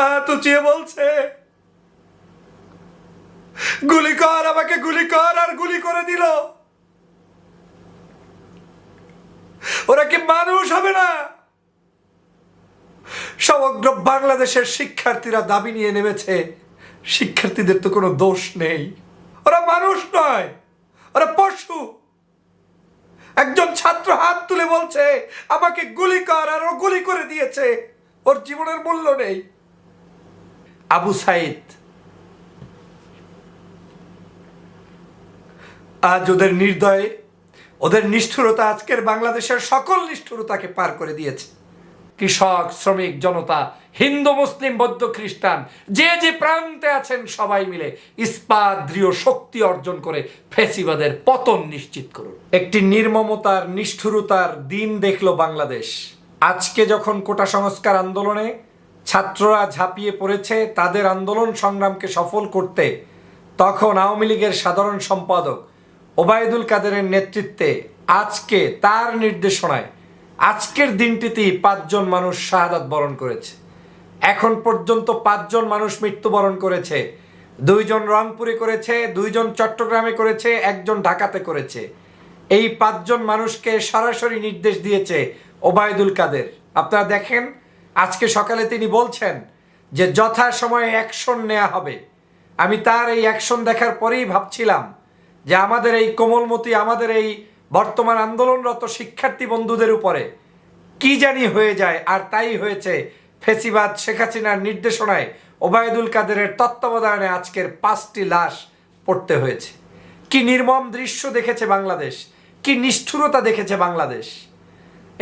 বলছে, গুলি কর, আমাকে গুলি কর, আর গুলি করে দিল। ওরা কি মানুষ হবে না? সমগ্র বাংলাদেশের শিক্ষার্থীরা দাবি নিয়ে নেমেছে, শিক্ষার্থীদের তো কোনো দোষ নেই। ওরা মানুষ নয়, ওরা পশু। একজন ছাত্র হাত তুলে বলছে, আমাকে গুলি কর, আর ও গুলি করে দিয়েছে। ওর জীবনের মূল্য নেই। আবু সাইদ। আজ ওদের নির্দয়ে, ওদের নিষ্ঠুরতা আজকের বাংলাদেশের সকল নিষ্ঠুরতাকে পার করে দিয়েছে। কৃষক, শ্রমিক, জনতা, হিন্দু, মুসলিম, বৌদ্ধ, খ্রিস্টান, যে যে প্রান্তে আছেন সবাই মিলে ইস্পাত, দৃঢ় শক্তি অর্জন করে ফেসিবাদের পতন নিশ্চিত করুন। একটি নির্মমতার, নিষ্ঠুরতার দিন দেখল বাংলাদেশ। আজকে যখন কোটা সংস্কার আন্দোলনে ছাত্ররা ঝাঁপিয়ে পড়েছে তাদের আন্দোলন সংগ্রামকে সফল করতে। তখন আওয়ামী লীগের সাধারণ সম্পাদক ওবায়দুল কাদেরের নেতৃত্বে আজকে তার নির্দেশনায় আজকের দিনটিতেই পাঁচজন মানুষ শাহাদাত বরণ করেছে। এখন পর্যন্ত পাঁচজন মানুষ মৃত্যুবরণ করেছে। দুইজন রংপুরে করেছে, দুইজন চট্টগ্রামে করেছে, একজন ঢাকাতে করেছে। এই পাঁচজন মানুষকে সরাসরি নির্দেশ দিয়েছে ওবায়দুল কাদের। আপনারা দেখেন আজকে সকালে তিনি বলছেন যে যথা সময়ে অ্যাকশন নেওয়া হবে। আমি তার এই অ্যাকশন দেখার পরেই ভাবছিলাম যে আমাদের এই কোমলমতি, আমাদের এই বর্তমান আন্দোলনরত শিক্ষার্থী বন্ধুদের উপরে কি জানি হয়ে যায়, আর তাই হয়েছে ফেসিবাদ শেখ হাসিনার নির্দেশনায় ওবায়দুল কাদেরের তত্ত্বাবধানে আজকের পাঁচটি লাশ পড়তে হয়েছে। কি নির্মম দৃশ্য দেখেছে বাংলাদেশ, কি নিষ্ঠুরতা দেখেছে বাংলাদেশ।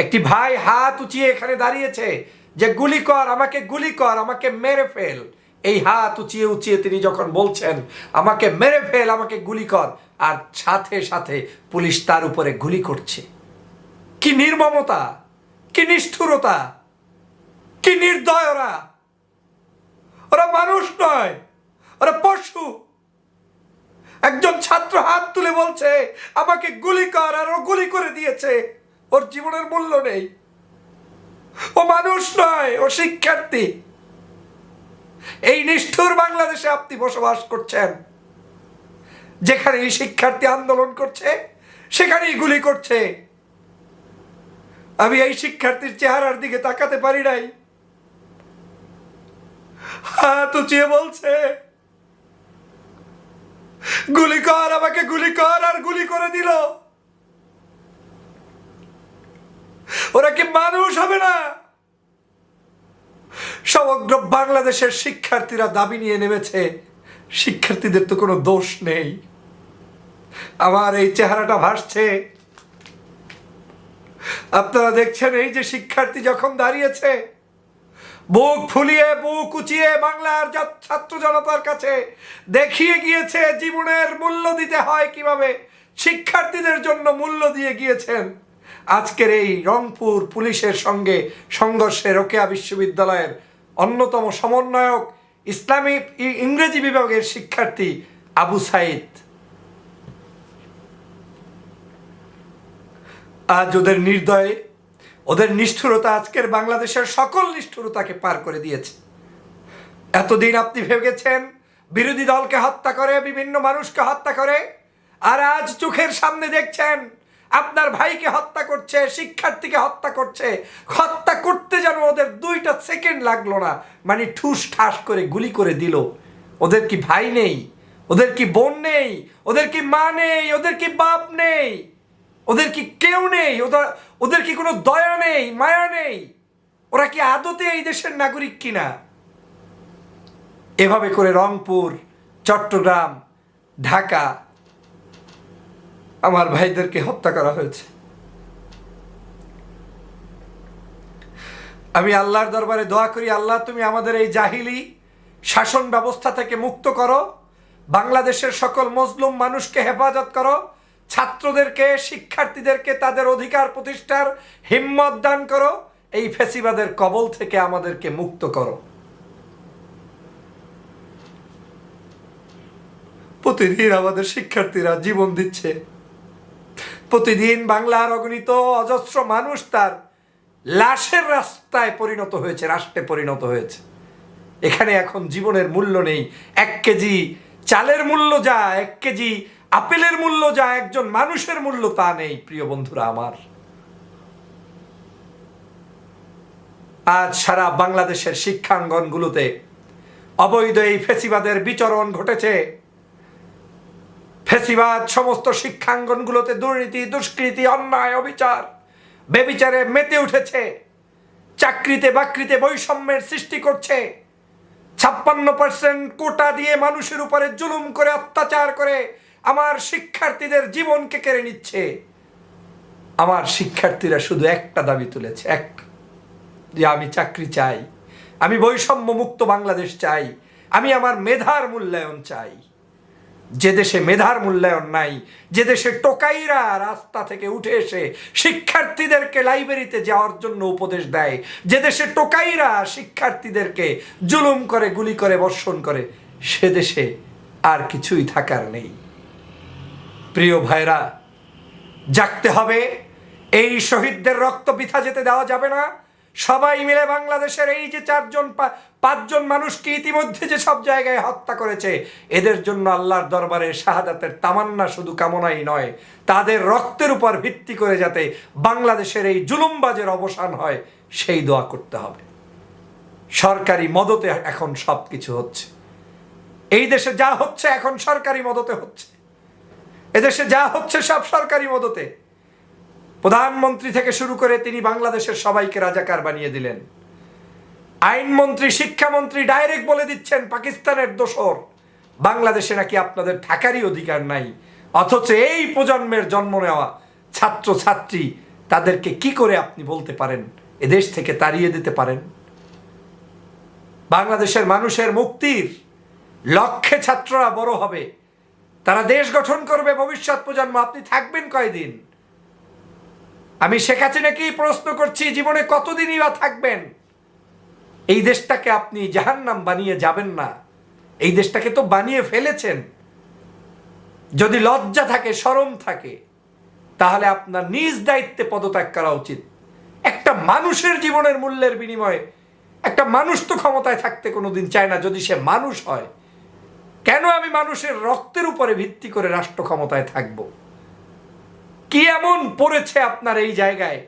একটি ভাই হাত উঁচিয়ে এখানে দাঁড়িয়েছে যে গুলি কর, আমাকে গুলি কর, আমাকে মেরে ফেল। এই হাত উঁচিয়ে উঁচিয়ে তিনি যখন বলছেন, আমাকে মেরে ফেল, আমাকে গুলি কর, আর সাথে সাথে পুলিশ তার উপরে গুলি করছে। কি নির্মমতা, কি নিষ্ঠুরতা, কি নির্দয় ওরা ওরা মানুষ নয়, ওরা পশু। একজন ছাত্র হাত তুলে বলছে, আমাকে গুলি কর, আর ও গুলি করে দিয়েছে। ওর জীবনের মূল্য নেই। ও মানুষ নয়, ও শিক্ষার্থী। এই নিষ্ঠুর বাংলাদেশে আপনি বসবাস করছেন যেখানে এই শিক্ষার্থী আন্দোলন করছে, সেখানেই গুলি করছে। আমি এই শিক্ষার্থীর চেহারার দিকে তাকাতে পারি নাই। হাত উঁচিয়ে বলছে, গুলি কর, আমাকে গুলি কর, আর গুলি করে দিল। ওরা কি মানুষ হবে না? সমগ্র বাংলাদেশের শিক্ষার্থীরা দাবি নিয়ে নেমেছে, শিক্ষার্থীদের তো কোনো দোষ নেই। আমার এই চেহারাটা ভাসছে। আপনারা দেখছেন এই যে শিক্ষার্থী যখন দাঁড়িয়েছে, বুক ফুলিয়ে, বুক উঁচিয়ে বাংলার ছাত্র জনতার কাছে দেখিয়ে গিয়েছে, জীবনের মূল্য দিতে হয় কীভাবে, শিক্ষার্থীদের জন্য মূল্য দিয়ে গিয়েছেন। আজকের এই রংপুর পুলিশের সঙ্গে সংঘর্ষে রোকেয়া বিশ্ববিদ্যালয়ের অন্যতম সমন্বয়ক ইসলামী ই- ইংরেজি বিভাগের শিক্ষার্থী আবু সাইদ। আজ ওদের নির্দয়ে, ওদের নিষ্ঠুরতা আজকের বাংলাদেশের সকল নিষ্ঠুরতাকে পার করে দিয়েছে। এতদিন আপনি ভেবেছেন বিরোধী দলকে হত্যা করে, বিভিন্ন মানুষকে হত্যা করে, আর আজ চোখের সামনে দেখছেন আপনার ভাইকে হত্যা করছে, শিক্ষার্থীকে হত্যা করছে, হত্যা করতে যেন ওদের দুইটা সেকেন্ড লাগল না মানে ঠুস ঠাস করে গুলি করে দিল। ওদের কি ভাই নেই? ওদের কি বোন নেই? ওদের কি মা নেই? ওদের কি বাপ নেই? ওদের কি কেউ নেই? ওদের ওদের কি কোনো দয়া নেই? মায়া নেই? ওরা কি আদতে এই দেশের নাগরিক কিনা? এভাবে করে রংপুর, চট্টগ্রাম, ঢাকা আমার ভাইদেরকে হত্যা করা হয়েছে। আমি আল্লাহর দরবারে দোয়া করি, আল্লাহ তুমি আমাদের এই জাহিলি শাসন ব্যবস্থা থেকে মুক্ত করো। বাংলাদেশের সকল মজলুম মানুষকে হেফাজত করো। ছাত্রদেরকে, শিক্ষার্থীদেরকে তাদের অধিকার প্রতিষ্ঠার হিম্মত দান করো। এই ফেসিবাদের কবল থেকে আমাদেরকে মুক্ত করো। প্রতিদিন আমাদের শিক্ষার্থীরা জীবন দিচ্ছে। প্রতিদিন বাংলার অগণিত অজস্র মানুষ তার লাশের রাস্তায় পরিণত হয়েছে, রাষ্ট্রে পরিণত হয়েছে। এখানে এখন জীবনের মূল্য নেই। এক কেজি চালের মূল্য যা, এক কেজি আপেলের মূল্য যা, একজন মানুষের মূল্য তা নেই, প্রিয় বন্ধুরা আমার। আজ সারা বাংলাদেশের শিক্ষাঙ্গনগুলোতে অবৈধ এই ফেসিবাদের বিচরণ ঘটেছে। ফেসিবাদ, সমস্ত শিক্ষাঙ্গনগুলোতে দুর্নীতি, দুষ্কৃতি, অন্যায়, অবিচার, বেবিচারে মেতে উঠেছে, চাকরিতে বাকরিতে বৈষম্যের সৃষ্টি করছে। ছাপ্পান্ন পার্সেন্ট কোটা দিয়ে মানুষের উপরে জুলুম করে, অত্যাচার করে আমার শিক্ষার্থীদের জীবনকে কেড়ে নিচ্ছে। আমার শিক্ষার্থীরা শুধু একটা দাবি তুলেছে, এক, যে আমি চাকরি চাই, আমি বৈষম্য মুক্ত বাংলাদেশ চাই, আমি আমার মেধার মূল্যায়ন চাই। যে দেশে মেধার মূল্যায়ন নাই, যে দেশে টোকাইরা রাস্তা থেকে উঠে এসে শিক্ষার্থীদেরকে লাইব্রেরিতে যাওয়ার জন্য উপদেশ দেয়, যে দেশে টোকাইরা শিক্ষার্থীদেরকে জুলুম করে, গুলি করে, বর্ষণ করে, সে দেশে আর কিছুই থাকার নেই। প্রিয় ভাইরা, জাগতে হবে, এই শহীদদের রক্ত বৃথা যেতে দেওয়া যাবে না। সবাই মিলে বাংলাদেশের এই যে চারজন পাঁচজন মানুষকে ইতিমধ্যে যে সব জায়গায় হত্যা করেছে, এদের জন্য আল্লাহর দরবারে শাহাদাতের তামান্না শুধু কামনাই নয়, তাদের রক্তের উপর ভিত্তি করে যাতে বাংলাদেশের এই জুলুমবাজের অবসান হয়, সেই দোয়া করতে হবে। সরকারি মদতে এখন সব কিছু হচ্ছে। এই দেশে যা হচ্ছে এখন সরকারি মদতে হচ্ছে। এদেশে যা হচ্ছে সব সরকারি মদতে। প্রধানমন্ত্রী থেকে শুরু করে তিনি বাংলাদেশের সবাইকে রাজাকার বানিয়ে দিলেন। আইনমন্ত্রী, শিক্ষামন্ত্রী ডাইরেক্ট বলে দিচ্ছেন, পাকিস্তানের দোসর, বাংলাদেশে নাকি আপনাদের থাকারই অধিকার নাই। অথচ এই প্রজন্মের জন্ম নেওয়া ছাত্র ছাত্রী তাদেরকে কি করে আপনি বলতে পারেন? এদেশ থেকে তাড়িয়ে দিতে পারেন? বাংলাদেশের মানুষের মুক্তির লক্ষ্যে ছাত্ররা বড় হবে। তারা দেশ গঠন করবে, ভবিষ্যৎ প্রজন্ম, আপনি থাকবেন কয়দিন? আমি শেখ হাসিনাকেই প্রশ্ন করছি, জীবনে কতদিনই বা থাকবেন? এই দেশটাকে আপনি জাহান্নাম বানিয়ে যাবেন না। এই দেশটাকে তো বানিয়ে ফেলেছেন। যদি লজ্জা থাকে, শরম থাকে, তাহলে আপনার নিজ দায়িত্বে পদত্যাগ করা উচিত। একটা মানুষের জীবনের মূল্যের বিনিময়ে, একটা মানুষ তো ক্ষমতায় থাকতে কোনোদিন চায় না, যদি সে মানুষ হয়। কেন আমি মানুষের রক্তের উপরে ভিত্তি করে রাষ্ট্র ক্ষমতায় থাকব? কি এমন পড়েছে আপনার এই জায়গায়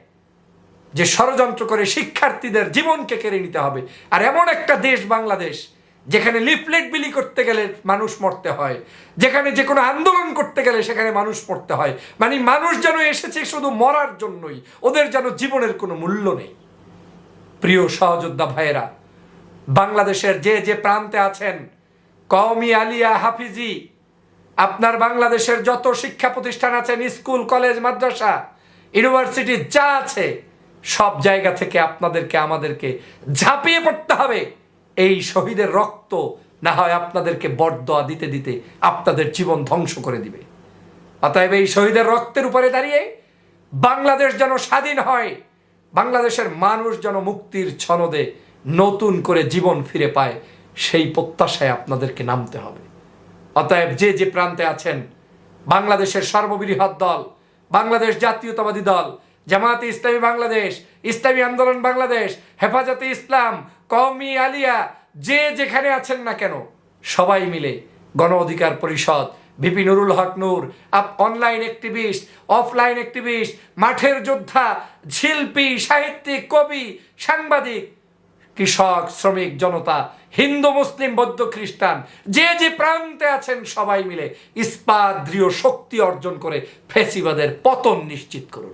যে ষড়যন্ত্র করে শিক্ষার্থীদের জীবনকে কেড়ে নিতে হবে? আর এমন একটা দেশ বাংলাদেশ, যেখানে লিফলেট বিলি করতে গেলে মানুষ মরতে হয়, যেখানে যে কোনো আন্দোলন করতে গেলে সেখানে মানুষ মরতে হয়। মানে মানুষ যেন এসেছে শুধু মরার জন্যই, ওদের যেন জীবনের কোনো মূল্য নেই। প্রিয় সহযোদ্ধা ভাইয়েরা, বাংলাদেশের যে যে প্রান্তে আছেন, কওমি আলিয়া হাফিজি আপনার বাংলাদেশের যত শিক্ষা প্রতিষ্ঠান আছেন স্কুল, কলেজ, মাদ্রাসা, ইউনিভার্সিটি, যা আছে, সব জায়গা থেকে আপনাদেরকে, আমাদেরকে ঝাঁপিয়ে পড়তে হবে। এই শহীদের রক্ত না হয় আপনাদেরকে বরদোয়া দিতে দিতে আপনাদের জীবন ধ্বংস করে দিবে। অতএব এই শহীদের রক্তের উপরে দাঁড়িয়ে বাংলাদেশ যেন স্বাধীন হয়, বাংলাদেশের মানুষ যেন মুক্তির ছনদে নতুন করে জীবন ফিরে পায়, সেই প্রত্যাশায় আপনাদেরকে নামতে হবে। অতএব যে যে প্রান্তে আছেন, বাংলাদেশের সর্ববৃহৎ দল, বাংলাদেশ জাতীয়তাবাদী দল জামাতে ইসলামী বাংলাদেশ, ইসলামী আন্দোলন বাংলাদেশ, হেফাজতে ইসলাম, কওমি আলিয়া, যে যেখানে আছেন না কেন, সবাই মিলে গণ অধিকার পরিষদ, ভিপি নুরুল হক নূর, আপ অনলাইন অ্যাক্টিভিস্ট অফলাইন অ্যাক্টিভিস্ট মাঠের যোদ্ধা, শিল্পী, সাহিত্যিক, কবি, সাংবাদিক কৃষক, শ্রমিক, জনতা, হিন্দু, মুসলিম, বৌদ্ধ, খ্রিস্টান, যে যে প্রান্তে আছেন সবাই মিলে ইস্পাত দৃঢ় শক্তি অর্জন করে ফেসিবাদের পতন নিশ্চিত করুন।